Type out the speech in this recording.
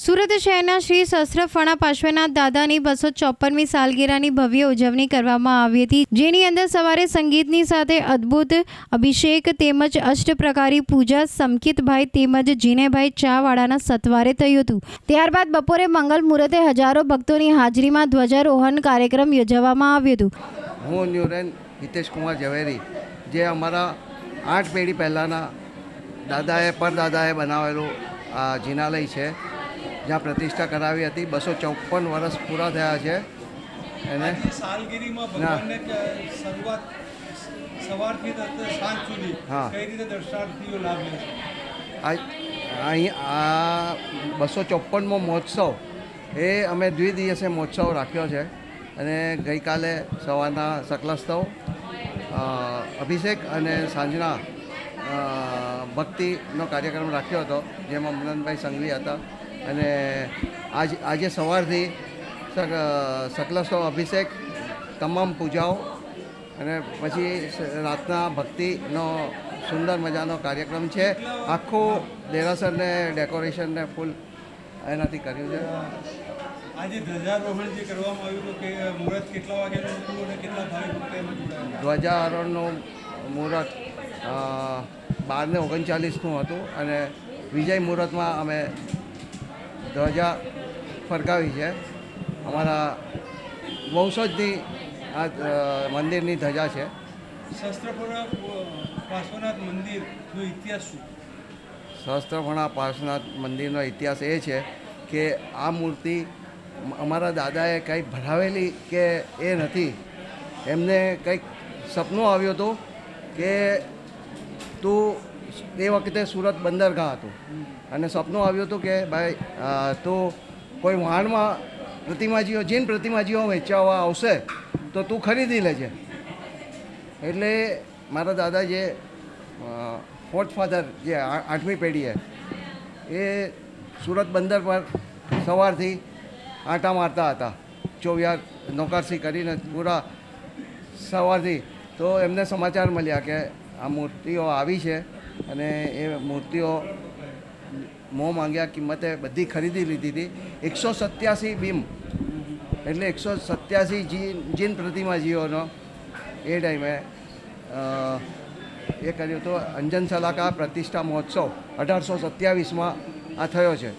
સુરત શહેરના શ્રી શસ્ત્રફણા પાર્શ્વનાથ દાદાની બસો ચોપનમી સાલગીરાની ભવ્ય ઉજવણી કરવામાં આવી હતી, જેની અંદર સવારે સંગીતની સાથે અદ્ભુત અભિષેક તેમજ અષ્ટપ્રકારી પૂજા સમકિતભાઈ તેમજ જીનેભાઈ ચાવાળાના સત્વારે થયું હતું. ત્યારબાદ બપોરે મંગલ મુહૂર્તે હજારો ભક્તોની હાજરીમાં ધ્વજારોહણ કાર્યક્રમ યોજવામાં આવ્યું હતું. હું ન્યુરેન હિતેશ કુમાર ઝવેરી, જે અમારા આઠ પેઢી પહેલાંના દાદાએ, પરદાદાએ બનાવેલું આ જિનાલય છે. જ્યાં પ્રતિષ્ઠા કરાવી હતી. બસો ચોપન વર્ષ પૂરા થયા છે. એને લે અહીં આ બસો ચોપનમો મહોત્સવ એ અમે દ્વિદિવસીય મહોત્સવ રાખ્યો છે. અને ગઈકાલે સવારના સકલસ્તવ અભિષેક અને સાંજના ભક્તિનો કાર્યક્રમ રાખ્યો હતો જેમાં મનનભાઈ સંઘવી હતા. અને આજ આજે સવારથી સક- અભિષેક તમામ પૂજાઓ અને પછી રાતના ભક્તિનો સુંદર મજાનો કાર્યક્રમ છે. આખું દેરાસરને ડેકોરેશનને ફૂલ એનાથી કર્યું છે. આજે ધ્વજારોહણ જે કરવામાં આવ્યું હતું કે મુહૂર્ત કેટલા વાગ્યાનું હતું અને કેટલા ભાવિ ભક્તો એમાં જોડાયા ધ્વજારોહણનું મુહૂર્ત બારને ઓગણચાલીસનું હતું અને વિજય મુહૂર્તમાં અમે ધ્વજા ફરકાવી છે. અમારા વંશજની આ મંદિરની ધજા છે. શસ્ત્રપુરા પાર્શ્વનાથ મંદિરનો ઇતિહાસ શું? સહસ્ત્રભણા પાર્શ્વનાથ મંદિરનો ઇતિહાસ એ છે કે આ મૂર્તિ અમારા દાદાએ કંઈ ભરાવેલી કે એ નથી. એમને કંઈક સપનું આવ્યું હતું કે તું એ વખતે સુરત બંદરગાહ હતું. અને સપનું આવ્યું હતું કે ભાઈ તો કોઈ વાણમાં પ્રતિમાજીઓ, જીન પ્રતિમાજીઓ વેચવા આવશે, તો તું ખરીદી લેજે. એટલે મારા દાદા જે ફોર્થ ફાધર જે આઠમી પેઢીએ એ સુરત બંદર પર સવારથી આંટા મારતા હતા. ચોવિયાર નોકરસી કરીને પૂરા સવારથી. તો એમને સમાચાર મળ્યા કે આ મૂર્તિઓ આવી છે. અને એ મૂર્તિઓ મોં માંગ્યા કિંમતે બધી ખરીદી લીધી હતી. એકસો સત્યાસી બીમ. એટલે એકસો સત્યાસી જીન જીન પ્રતિમાજીઓનો એ ટાઈમે એ કર્યું તો અંજન સલાકા પ્રતિષ્ઠા મહોત્સવ અઢારસો સત્યાવીસમાં આ થયો છે.